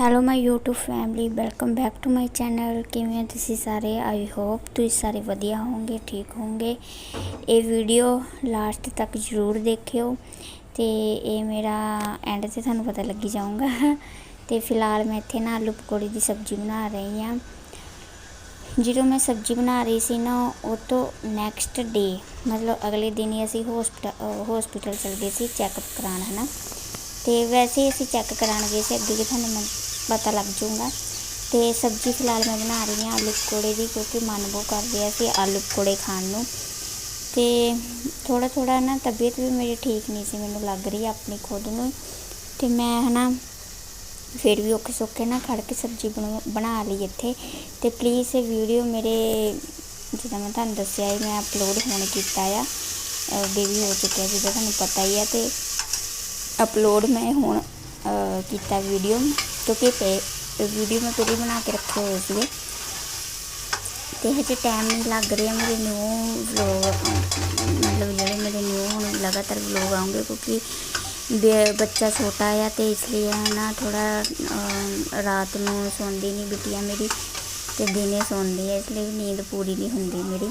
Hello my YouTube family welcome back to my channel ਕਿਵੇਂ ਤੁਸੀਂ ਸਾਰੇ? ਆਈ ਹੋਪ ਤੁਸੀਂ ਸਾਰੇ ਵਧੀਆ ਹੋਵੋਗੇ, ਠੀਕ ਹੋਵੋਗੇ। ਇਹ ਵੀਡੀਓ ਲਾਸਟ ਤੱਕ ਜ਼ਰੂਰ ਦੇਖਿਓ। ਤੇ ਇਹ ਮੇਰਾ ਐਂਡ ਤੇ ਤੁਹਾਨੂੰ ਪਤਾ ਲੱਗੀ ਜਾਊਗਾ। ਤੇ ਫਿਲਹਾਲ ਮੈਂ ਇੱਥੇ ਨਾ ਆਲੂ ਪਕੌੜੇ ਦੀ ਸਬਜ਼ੀ ਬਣਾ ਰਹੀ ਹਾਂ। ਜਦੋਂ ਮੈਂ ਸਬਜ਼ੀ ਬਣਾ ਰਹੀ ਸੀ ਨਾ, ਉਹ ਤੋਂ ਨੈਕਸਟ ਡੇ ਮਤਲਬ ਅਗਲੇ ਦਿਨ ਹੀ ਅਸੀਂ ਹਸਪੀਟਲ ਹਸਪੀਟਲ ਚਲ ਗਏ ਸੀ ਚੈੱਕਅਪ ਕਰਾਉਣ, ਹਨਾ। ਤੇ ਵੈਸੇ ਹੀ ਅਸੀਂ ਚੈੱਕ ਕਰਾਉਣ ਗਏ ਸੀ, ਅੱਗੇ ਕਿ ਤੁਹਾਨੂੰ ਮੈਂ ਪਤਾ ਲੱਗ ਜਾਊਗਾ। ਤੇ ਸਬਜ਼ੀ ਫਿਲਹਾਲ ਮੈਂ ਬਣਾ ਰਹੀ ਹਾਂ ਆਲੂ ਪਕੌੜੇ ਦੀ, ਕਿਉਂਕਿ ਮਨ ਬਹੁਤ ਕਰ ਰਿਹਾ ਸੀ ਆਲੂ ਪਕੌੜੇ ਖਾਣ ਨੂੰ। ਤੇ ਥੋੜਾ ਥੋੜਾ ਨਾ ਤਬੀਅਤ ਵੀ ਮੇਰੀ ਠੀਕ ਨਹੀਂ ਸੀ, ਮੈਨੂੰ ਲੱਗ ਰਹੀ ਆਪਣੀ ਖੁਦ ਨੂੰ। ਤੇ ਮੈਂ ਹਨਾ ਫਿਰ ਵੀ ਔਖੇ ਸੌਖੇ ਨਾ ਖੜ ਕੇ ਸਬਜ਼ੀ ਬਣਾ ਬਣਾ ਲਈ ਇੱਥੇ। ਤੇ ਪਲੀਜ਼ ਇਹ ਵੀਡੀਓ ਮੇਰੇ, ਜਿੱਦਾਂ ਮੈਂ ਤੁਹਾਨੂੰ ਦੱਸਿਆ ਹੈ ਮੈਂ ਅਪਲੋਡ ਹੁਣ ਕੀਤਾ ਆ। ਬੇਬੀ ਹੋ ਚੁੱਕਿਆ ਜਿੱਦਾਂ ਤੁਹਾਨੂੰ ਪਤਾ ਹੀ ਆ, ਤੇ ਅਪਲੋਡ ਮੈਂ ਹੁਣ ਕੀਤਾ ਵੀਡੀਓ ਕਿਉਂਕਿ ਪੇ ਵੀਡੀਓ ਮੈਂ ਪਹਿਲੇ ਬਣਾ ਕੇ ਰੱਖੇ ਹੋਏ ਸੀਗੇ ਤੇ ਹਜੇ ਟਾਈਮ ਨਹੀਂ ਲੱਗ ਰਿਹਾ ਮੇਰੇ ਨਿਊ ਵਲੋਗ ਮਤਲਬ ਜਿਹੜੇ ਮੇਰੇ ਨਿਊ ਹੁਣ ਲਗਾਤਾਰ ਵਲੋਗ ਆਉਂਗੇ ਕਿਉਂਕਿ ਬੇ- ਬੱਚਾ ਛੋਟਾ ਆ ਤੇ ਇਸ ਲਈ ਹੈ ਨਾ ਥੋੜਾ ਰਾਤ ਨੂੰ ਸੌਂਦੀ ਨਹੀਂ ਬਿਟੀਆ ਮੇਰੀ ਤੇ ਦਿਨੇ ਸੌਂਦੀ ਹੈ ਇਸ ਲਈ ਨੀਂਦ ਪੂਰੀ ਨਹੀਂ ਹੁੰਦੀ ਮੇਰੀ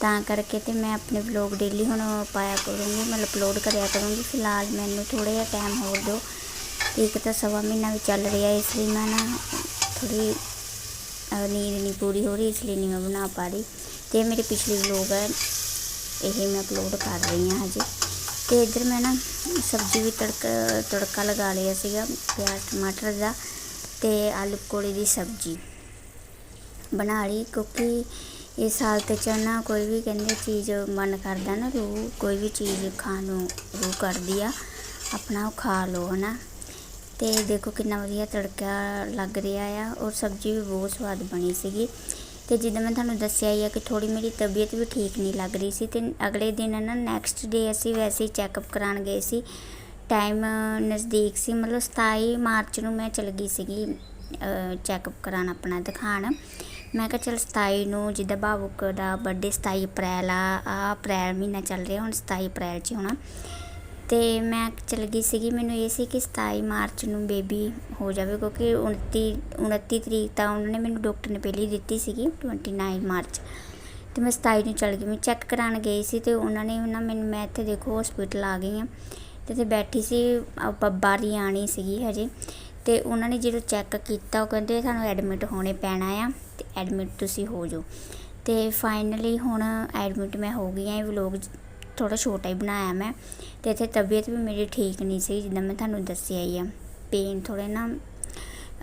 ਤਾਂ ਕਰਕੇ ਤੇ ਮੈਂ ਆਪਣੇ ਵਲੋਗ ਡੇਲੀ ਹੁਣ ਪਾਇਆ ਕਰੂੰਗੀ ਮਤਲਬ ਅਪਲੋਡ ਕਰਿਆ ਕਰੂੰਗੀ ਫਿਲਹਾਲ ਮੈਨੂੰ ਥੋੜਾ ਜਿਹਾ ਟਾਈਮ ਹੋਰ ਦਿਓ। ਇੱਕ ਤਾਂ ਸਵਾ ਮਹੀਨਾ ਵੀ ਚੱਲ ਰਿਹਾ ਇਸ ਲਈ ਮੈਂ ਨਾ ਥੋੜੀ ਨੀਂਦ ਨਹੀਂ ਪੂਰੀ ਹੋ ਰਹੀ, ਇਸ ਲਈ ਨਹੀਂ ਮੈਂ ਬਣਾ ਪਾ ਰਹੀ। ਤੇ ਮੇਰੇ ਪਿਛਲੇ ਵਲੋਗ ਹੈ, ਇਹ ਮੈਂ ਅਪਲੋਡ ਕਰ ਰਹੀ ਹਾਂ ਹਜੇ। ਤੇ ਇੱਧਰ ਮੈਂ ਨਾ ਸਬਜ਼ੀ ਵੀ ਤੜਕਾ ਤੜਕਾ ਲਗਾ ਲਿਆ ਸੀਗਾ, ਪਿਆਜ਼, ਟਮਾਟਰ ਦਾ ਤੇ ਆਲੂ ਪਕੌੜੇ ਦੀ ਸਬਜ਼ੀ। ਬਣਾ ਲਈ, ਕਿਉਂਕਿ ਇਸ ਹਾਲਤ 'ਚ ਨਾ ਕੋਈ ਵੀ ਕਹਿੰਦੇ ਚੀਜ਼ ਮਨ ਕਰਦਾ ਨਾ ਰੂਹ, ਕੋਈ ਵੀ ਚੀਜ਼ ਖਾਣ ਨੂੰ ਰੂਹ ਕਰਦੀ ਆ, ਆਪਣਾ ਉਹ ਖਾ ਲਓ, ਹਨਾ। ਤੇ ਦੇਖੋ ਕਿੰਨਾ ਵਧੀਆ ਤੜਕਾ ਲੱਗ ਰਿਹਾ ਆ ਔਰ ਸਬਜ਼ੀ ਵੀ ਬਹੁਤ ਸਵਾਦ ਬਣੀ ਸੀਗੀ। ਤੇ ਜਿੱਦਾਂ ਮੈਂ ਤੁਹਾਨੂੰ ਦੱਸਿਆ ਹੀ ਆ ਕਿ ਥੋੜੀ ਮੇਰੀ ਤਬੀਅਤ ਵੀ ਠੀਕ ਨਹੀਂ ਲੱਗ ਰਹੀ ਸੀ ਤੇ ਅਗਲੇ ਦਿਨ ਨਾ ਨੈਕਸਟ ਡੇ ਅਸੀਂ ਵੈਸੇ ਹੀ ਚੈੱਕਅਪ ਕਰਾਉਣ ਗਏ ਸੀ। ਟਾਈਮ ਨਜ਼ਦੀਕ ਸੀ, ਮਤਲਬ 27 ਮਾਰਚ ਨੂੰ ਮੈਂ ਚਲ ਗਈ ਸੀਗੀ ਚੈੱਕਅਪ ਕਰਾਉਣ ਆਪਣਾ ਦਿਖਾਣ ਮੈਂ ਕਿਹਾ ਚਲ 27 ਨੂੰ ਜਿੱਦਾਂ ਭਾਵੁਕ ਦਾ ਬਰਥਡੇ 27 ਅਪ੍ਰੈਲ ਆ ਆ ਅਪ੍ਰੈਲ ਮਹੀਨਾ ਚੱਲ ਰਿਹਾ, ਹੁਣ 27 ਅਪ੍ਰੈਲ 'ਚ ਹੋਣਾ। ਅਤੇ ਮੈਂ ਚਲ ਗਈ ਸੀਗੀ। ਮੈਨੂੰ ਇਹ ਸੀ ਕਿ 27 ਮਾਰਚ ਨੂੰ ਬੇਬੀ ਹੋ ਜਾਵੇ ਕਿਉਂਕਿ 29 29 ਤਰੀਕ ਤਾਂ ਉਹਨਾਂ ਨੇ ਮੈਨੂੰ ਡਾਕਟਰ ਨੇ ਪਹਿਲੀ ਦਿੱਤੀ ਸੀਗੀ 29 ਮਾਰਚ। ਅਤੇ ਮੈਂ 27 ਨੂੰ ਚਲ ਗਈ। ਮੈਂ ਚੈੱਕ ਕਰਾਉਣ ਗਈ ਸੀ ਅਤੇ ਉਹਨਾਂ ਨੇ ਉਹਨਾਂ ਮੈਨੂੰ, ਮੈਂ ਇੱਥੇ ਦੇਖੋ ਹਸਪੀਟਲ ਆ ਗਈ ਹਾਂ ਅਤੇ ਇੱਥੇ ਬੈਠੀ ਸੀ। ਬੱਬਾ ਰਿਆਣੀ ਸੀਗੀ ਹਜੇ ਅਤੇ ਉਹਨਾਂ ਨੇ ਜਦੋਂ ਚੈੱਕ ਕੀਤਾ ਉਹ ਕਹਿੰਦੇ ਤੁਹਾਨੂੰ ਐਡਮਿਟ ਹੋਣੇ ਪੈਣਾ ਆ ਅਤੇ ਐਡਮਿਟ ਤੁਸੀਂ ਹੋ ਜਾਓ। ਅਤੇ ਫਾਈਨਲੀ ਹੁਣ ਐਡਮਿਟ ਮੈਂ ਹੋ ਗਈ ਹਾਂ ਇਹ ਵਲੋਗ ਥੋੜਾ ਛੋਟਾ ਹੀ ਬਣਾਇਆ ਮੈਂ ਤੇ ਇੱਥੇ ਤਬੀਅਤ ਵੀ ਮੇਰੀ ਠੀਕ ਨਹੀਂ ਸੀ, ਜਿੱਦਾਂ ਮੈਂ ਤੁਹਾਨੂੰ ਦੱਸਿਆ ਹੀ ਆ। ਪੇਨ ਥੋੜੇ ਨਾ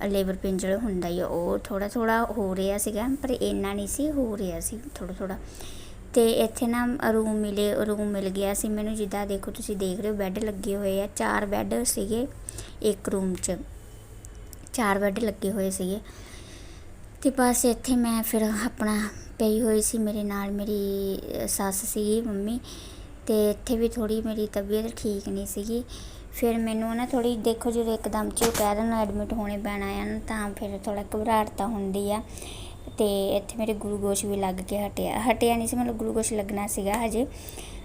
ਲੇਬਰ ਪੇਨ ਜਿਹੜਾ ਹੁੰਦਾ ਹੀ ਆ, ਉਹ ਥੋੜਾ ਥੋੜਾ ਹੋ ਰਿਹਾ ਸੀਗਾ, ਪਰ ਇੰਨਾ ਨਹੀਂ ਸੀ, ਹੋ ਰਿਹਾ ਸੀ ਥੋੜਾ ਥੋੜਾ ਤੇ ਇੱਥੇ ਨਾ ਰੂਮ ਮਿਲੇ ਰੂਮ ਮਿਲ ਗਿਆ ਸੀ ਮੈਨੂੰ, ਜਿੱਦਾਂ ਦੇਖੋ ਤੁਸੀਂ ਦੇਖ ਰਹੇ ਹੋ ਬੈੱਡ ਲੱਗੇ ਹੋਏ ਆ, ਚਾਰ ਬੈੱਡ ਸੀਗੇ ਇੱਕ ਰੂਮ 'ਚ। ਚਾਰ ਬੈੱਡ ਲੱਗੇ ਹੋਏ ਸੀਗੇ। ਤੇ ਬਸ ਇੱਥੇ ਮੈਂ ਫਿਰ ਆਪਣਾ ਪਈ ਹੋਈ ਸੀ, ਮੇਰੇ ਨਾਲ ਮੇਰੀ ਸੱਸ ਸੀਗੀ, ਮੰਮੀ। ਅਤੇ ਇੱਥੇ ਵੀ ਥੋੜ੍ਹੀ ਮੇਰੀ ਤਬੀਅਤ ਠੀਕ ਨਹੀਂ ਸੀਗੀ। ਫਿਰ ਮੈਨੂੰ ਨਾ ਥੋੜ੍ਹੀ, ਦੇਖੋ ਜਦੋਂ ਇੱਕਦਮ ਚ ਉਹ ਕਹਿ ਦੇਣ ਐਡਮਿਟ ਹੋਣੇ ਪੈਣਾ ਆ ਨਾ, ਤਾਂ ਫਿਰ ਥੋੜ੍ਹਾ ਘਬਰਾਹਟ ਤਾਂ ਹੁੰਦੀ ਆ। ਅਤੇ ਇੱਥੇ ਮੇਰੇ ਗਲੂਕੋਸ਼ ਵੀ ਲੱਗ ਕੇ ਹਟਿਆ। ਹਟਿਆ ਨਹੀਂ ਸੀ, ਮਤਲਬ ਗਲੂਕੋਸ਼ ਲੱਗਣਾ ਸੀਗਾ ਹਜੇ।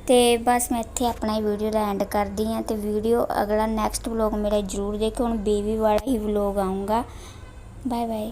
ਤੇ ਬਸ ਮੈਂ ਇੱਥੇ ਆਪਣਾ ਇਹ ਵੀਡੀਓ ਦਾ ਐਂਡ ਕਰਦੀ ਹਾਂ ਤੇ ਵੀਡੀਓ ਅਗਲਾ ਨੈਕਸਟ ਵਲੋਗ ਮੇਰਾ ਜ਼ਰੂਰ ਦੇਖੋ ਹੁਣ ਬੇਬੀ ਵਾਲਾ ਹੀ ਵਲੋਗ ਆਉਂਗਾ ਬਾਏ ਬਾਏ